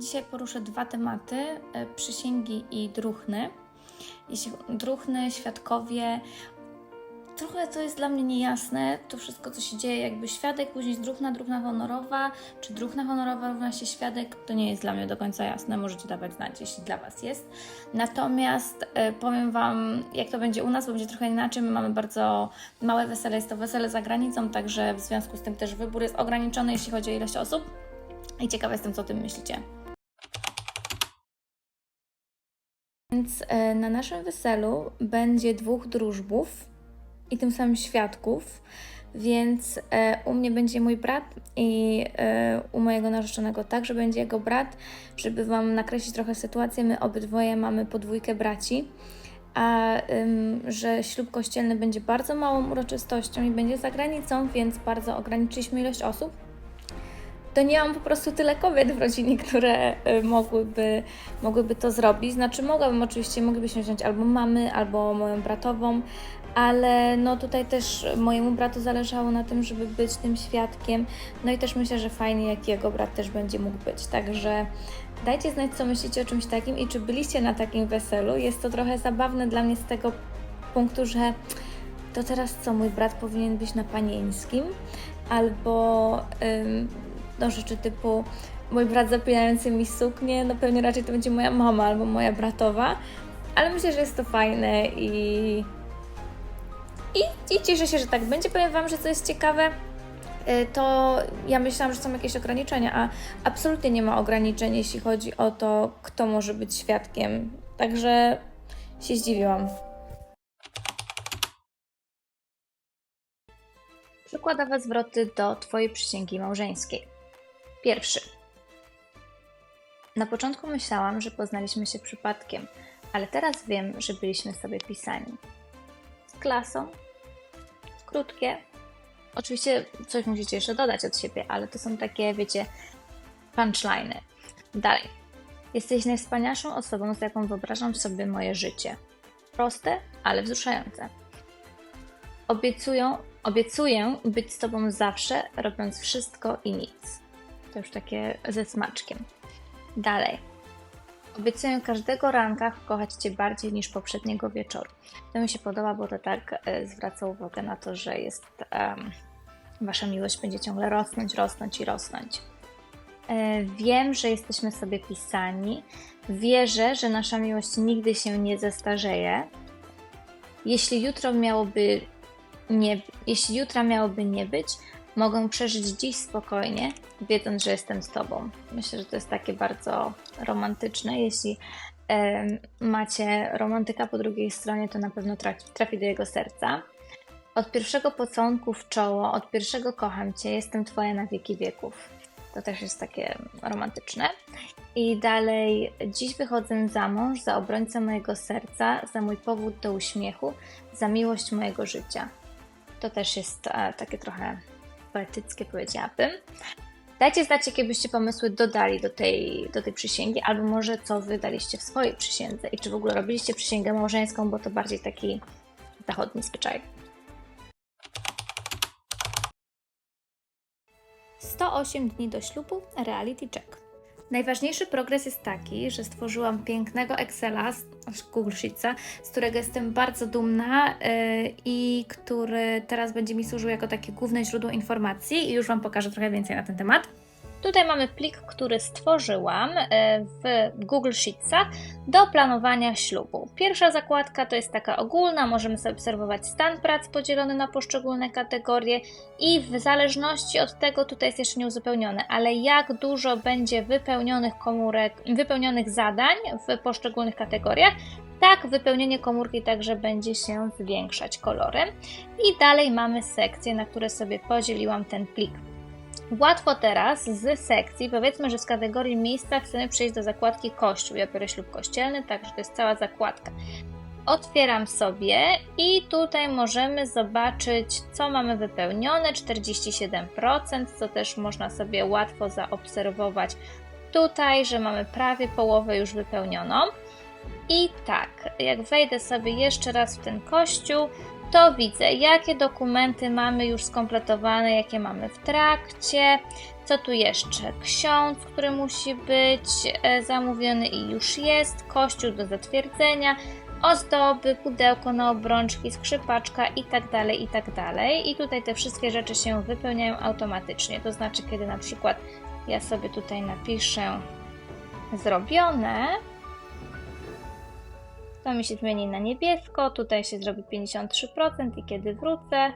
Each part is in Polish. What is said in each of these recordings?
Dzisiaj poruszę dwa tematy: e, przysięgi i druchny. Jeśli druchny, świadkowie, trochę to jest dla mnie niejasne, to wszystko, co się dzieje, jakby świadek, później druchna, druchna honorowa, czy druchna honorowa równa się świadek, to nie jest dla mnie do końca jasne. Możecie dawać znać, jeśli dla Was jest. Natomiast e, powiem Wam, jak to będzie u nas, bo będzie trochę inaczej. My mamy bardzo małe wesele, jest to wesele za granicą, także w związku z tym też wybór jest ograniczony, jeśli chodzi o ilość osób. I ciekawa jestem, co o tym myślicie. Więc e, na naszym weselu będzie dwóch drużbów i tym samym świadków, więc e, u mnie będzie mój brat i e, u mojego narzeczonego także będzie jego brat, żeby Wam nakreślić trochę sytuację. My obydwoje mamy podwójkę braci, a ym, że ślub kościelny będzie bardzo małą uroczystością i będzie za granicą, więc bardzo ograniczyliśmy ilość osób to nie mam po prostu tyle kobiet w rodzinie, które y, mogłyby, mogłyby to zrobić. Znaczy, mogłabym oczywiście, moglibyśmy wziąć albo mamy, albo moją bratową, ale no tutaj też mojemu bratu zależało na tym, żeby być tym świadkiem. No i też myślę, że fajnie, jak jego brat też będzie mógł być. Także dajcie znać, co myślicie o czymś takim i czy byliście na takim weselu. Jest to trochę zabawne dla mnie z tego punktu, że to teraz co, mój brat powinien być na panieńskim, albo ym, no, rzeczy typu mój brat zapinający mi suknię, no pewnie raczej to będzie moja mama albo moja bratowa, ale myślę, że jest to fajne i, i, i cieszę się, że tak będzie. Powiem Wam, że co jest ciekawe, y, to ja myślałam, że są jakieś ograniczenia, a absolutnie nie ma ograniczeń, jeśli chodzi o to, kto może być świadkiem. Także się zdziwiłam. Przykładowe zwroty do Twojej przysięgi małżeńskiej. Pierwszy. Na początku myślałam, że poznaliśmy się przypadkiem, ale teraz wiem, że byliśmy sobie pisani. Z klasą. Krótkie. Oczywiście coś musicie jeszcze dodać od siebie, ale to są takie, wiecie, punchliny. Dalej. Jesteś najwspanialszą osobą, z jaką wyobrażam sobie moje życie. Proste, ale wzruszające. Obiecują, obiecuję być z Tobą zawsze, robiąc wszystko i nic. To już takie ze smaczkiem. Dalej. Obiecuję każdego ranka kochać Cię bardziej niż poprzedniego wieczoru. To mi się podoba, bo to tak e, zwraca uwagę na to, że jest Wasza miłość będzie ciągle rosnąć, rosnąć i rosnąć. E, wiem, że jesteśmy sobie pisani. Wierzę, że nasza miłość nigdy się nie zestarzeje. Jeśli jutro miałoby nie, jeśli jutra miałoby nie być, mogę przeżyć dziś spokojnie, wiedząc, że jestem z Tobą. Myślę, że to jest takie bardzo romantyczne. Jeśli macie romantyka po drugiej stronie, to na pewno trafi, trafi do jego serca. Od pierwszego pocałunku w czoło, od pierwszego kocham Cię, jestem Twoja na wieki wieków. To też jest takie romantyczne. I dalej, dziś wychodzę za mąż, za obrońcę mojego serca, za mój powód do uśmiechu, za miłość mojego życia. To też jest e, takie trochę poetyckie, powiedziałabym. Dajcie znać, jakie byście pomysły dodali do tej, do tej przysięgi, albo może co wy daliście w swojej przysiędze i czy w ogóle robiliście przysięgę małżeńską, bo to bardziej taki zachodni zwyczaj. 108 dni do ślubu, reality check. Najważniejszy progres jest taki, że stworzyłam pięknego Excela Google Sheetsa, z którego jestem bardzo dumna yy, i który teraz będzie mi służył jako takie główne źródło informacji i już Wam pokażę trochę więcej na ten temat. Tutaj mamy plik, który stworzyłam e, w Google Sheetsach do planowania ślubu. Pierwsza zakładka to jest taka ogólna, możemy sobie obserwować stan prac podzielony na poszczególne kategorie i w zależności od tego, tutaj jest jeszcze nieuzupełnione, ale jak dużo będzie wypełnionych komórek, wypełnionych zadań w poszczególnych kategoriach, tak wypełnienie komórki także będzie się zwiększać kolorem. I dalej mamy sekcje, na które sobie podzieliłam ten plik. Łatwo teraz z sekcji, powiedzmy, że z kategorii miejsca chcemy przejść do zakładki Kościół. Ja biorę ślub kościelny, także to jest cała zakładka. Otwieram sobie i tutaj możemy zobaczyć, co mamy wypełnione 47%, co też można sobie łatwo zaobserwować tutaj, że mamy prawie połowę już wypełnioną. I tak, jak wejdę sobie jeszcze raz w ten kościół, to widzę, jakie dokumenty mamy już skompletowane, jakie mamy w trakcie. Co tu jeszcze? Ksiądz, który musi być e, zamówiony i już jest, kościół do zatwierdzenia, ozdoby, pudełko na obrączki, skrzypaczka i tak dalej, i tak. I tutaj te wszystkie rzeczy się wypełniają automatycznie. To znaczy, kiedy na przykład ja sobie tutaj napiszę zrobione, to mi się zmieni na niebiesko, tutaj się zrobi 53% i kiedy wrócę,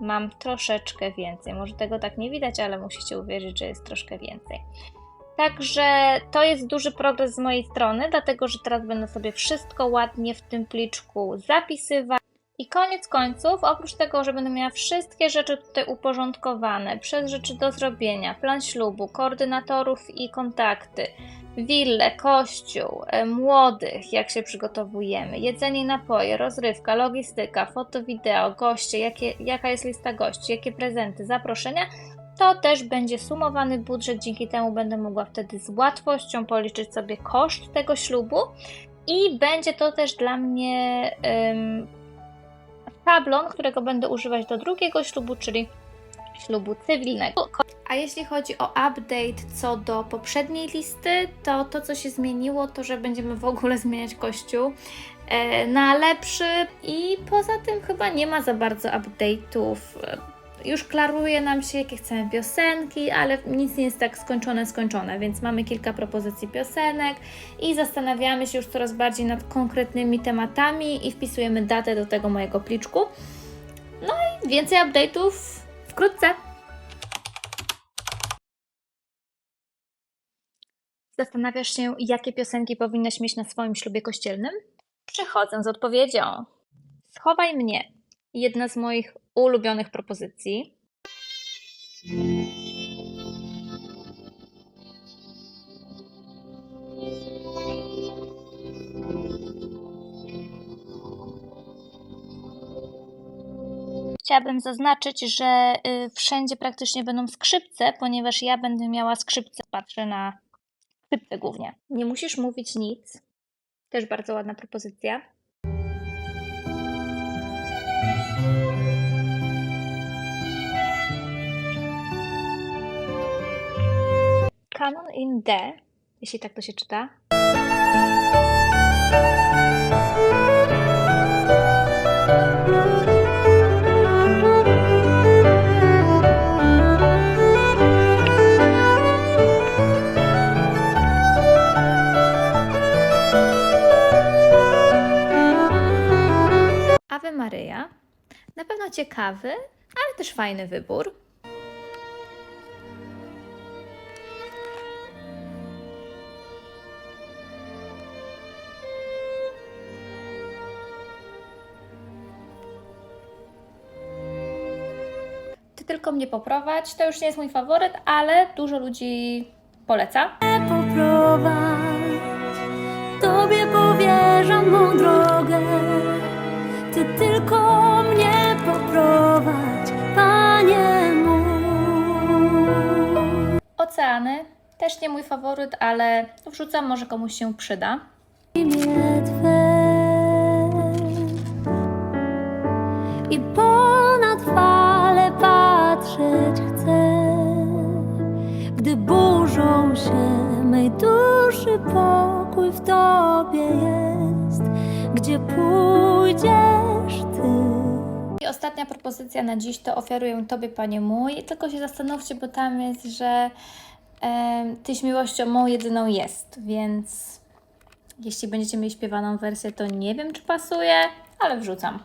mam troszeczkę więcej. Może tego tak nie widać, ale musicie uwierzyć, że jest troszkę więcej. Także to jest duży progres z mojej strony, dlatego że teraz będę sobie wszystko ładnie w tym pliczku zapisywać. I koniec końców, oprócz tego, że będę miała wszystkie rzeczy tutaj uporządkowane, przez rzeczy do zrobienia, plan ślubu, koordynatorów i kontakty, willę, kościół, e, młodych, jak się przygotowujemy, jedzenie i napoje, rozrywka, logistyka, foto, wideo, goście, jakie, jaka jest lista gości, jakie prezenty, zaproszenia, to też będzie sumowany budżet, dzięki temu będę mogła wtedy z łatwością policzyć sobie koszt tego ślubu i będzie to też dla mnie szablon, którego będę używać do drugiego ślubu, czyli ślubu cywilnego. A jeśli chodzi o update co do poprzedniej listy, to to co się zmieniło, to że będziemy w ogóle zmieniać kościół e, na lepszy i poza tym chyba nie ma za bardzo update'ów. Już klaruje nam się, jakie chcemy piosenki, ale nic nie jest tak skończone, skończone, więc mamy kilka propozycji piosenek i zastanawiamy się już coraz bardziej nad konkretnymi tematami i wpisujemy datę do tego mojego pliczku. No i więcej update'ów wkrótce. Zastanawiasz się, jakie piosenki powinnaś mieć na swoim ślubie kościelnym? Przechodzę z odpowiedzią. Schowaj mnie. Jedna z moich ulubionych propozycji. Chciałabym zaznaczyć, że y, wszędzie praktycznie będą skrzypce, ponieważ ja będę miała skrzypce. Patrzę na skrzypce głównie. Nie musisz mówić nic. Też bardzo ładna propozycja. Canon in D, jeśli tak to się czyta. Ave Maryja. Na pewno ciekawy, ale też fajny wybór. Tylko mnie poprowadź. To już nie jest mój faworyt, ale dużo ludzi poleca. poprowadź, Tobie powierzam mą drogę. Ty tylko mnie poprowadź, Panie mój. Oceany. Też nie mój faworyt, ale wrzucam, może komuś się przyda. Imię pokój w Tobie jest, gdzie pójdziesz Ty. I ostatnia propozycja na dziś to ofiaruję Tobie, Panie mój. Tylko się zastanówcie, bo tam jest, że em, Tyś miłością mą jedyną jest, więc jeśli będziecie mieli śpiewaną wersję, to nie wiem, czy pasuje, ale wrzucam.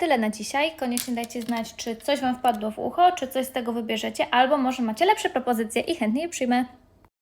Tyle na dzisiaj. Koniecznie dajcie znać, czy coś Wam wpadło w ucho, czy coś z tego wybierzecie, albo może macie lepsze propozycje i chętnie je przyjmę.